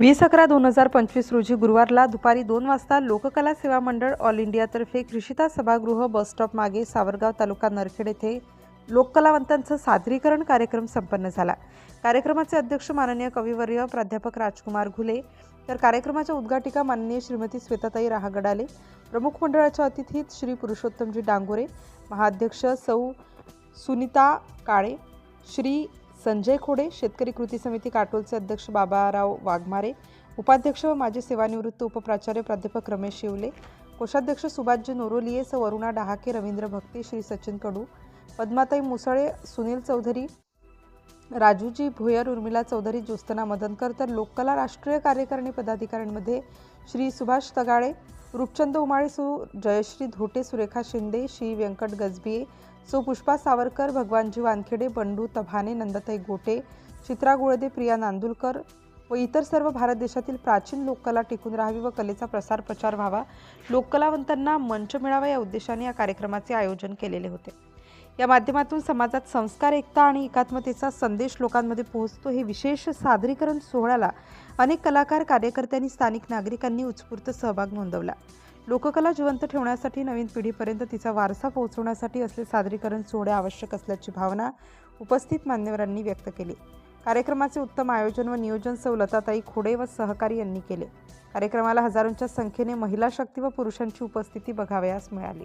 वीस अकरा दोन हजार पंचवीस रोजी गुरुवारला दुपारी दोन वाजता लोककला सेवा मंडळ ऑल इंडियातर्फे कृषिता सभागृह बसस्टॉप मागे सावरगाव तालुका नरखेड येथे लोककलावंतांचा सादरीकरण कार्यक्रम संपन्न झाला. कार्यक्रमाचे अध्यक्ष माननीय कविवर्य प्राध्यापक राजकुमार घुले तर कार्यक्रमाच्या उद्घाटिका माननीय श्रीमती श्वेताताई राहागडाले प्रमुख मंडळाच्या अतिथीत श्री पुरुषोत्तमजी डांगोरे महाअध्यक्ष सौ सुनीता काळे श्री संजय खोडे शेतकरी कृती समिती काटोलचे अध्यक्ष बाबाराव वाघमारे उपाध्यक्ष व माजी सेवानिवृत्त उपप्राचार्य प्राध्यापक रमेश शिवले कोषाध्यक्ष सुभाषजी नोरोलिये स वरुणा डहाके रवींद्र भक्ती श्री सचिन कडू पद्माताई मुसळे सुनील चौधरी राजूजी भोयर उर्मिला चौधरी ज्योस्तना मदनकर तर लोककला राष्ट्रीय कार्यकारिणी पदाधिकाऱ्यांमध्ये श्री सुभाष तगाळे रूपचंद उमाळे सु जयश्री धोटे सुरेखा शिंदे श्री व्यंकट गजबिये सो पुष्पा सावरकर भगवानजी वानखेडे बंडू तभाने नंदताई गोटे चित्रा गुळदे प्रिया नांदुलकर व इतर सर्व भारत देशातील प्राचीन लोककला टिकून राहावी व कलेचा प्रसार प्रचार व्हावा. लोककलावंतांना मंच मिळावा या उद्देशाने या कार्यक्रमाचे आयोजन केलेले होते. या माध्यमातून समाजात संस्कार एकता आणि एकात्मतेचा संदेश लोकांमध्ये पोहोचतो. हे विशेष सादरीकरण सोहळ्याला अनेक कलाकार कार्यकर्त्यांनी स्थानिक नागरिकांनी उत्स्फूर्त सहभाग नोंदवला. लोककला जिवंत ठेवण्यासाठी नवीन पिढीपर्यंत तिचा वारसा पोहोचवण्यासाठी असले सादरीकरण सोहळे आवश्यक असल्याची भावना उपस्थित मान्यवरांनी व्यक्त केली. कार्यक्रमाचे उत्तम आयोजन व नियोजन सौ लताताई खोडे व सहकारी यांनी केले. कार्यक्रमाला हजारोंच्या संख्येने महिला शक्ती व पुरुषांची उपस्थिती बघावयास मिळाली.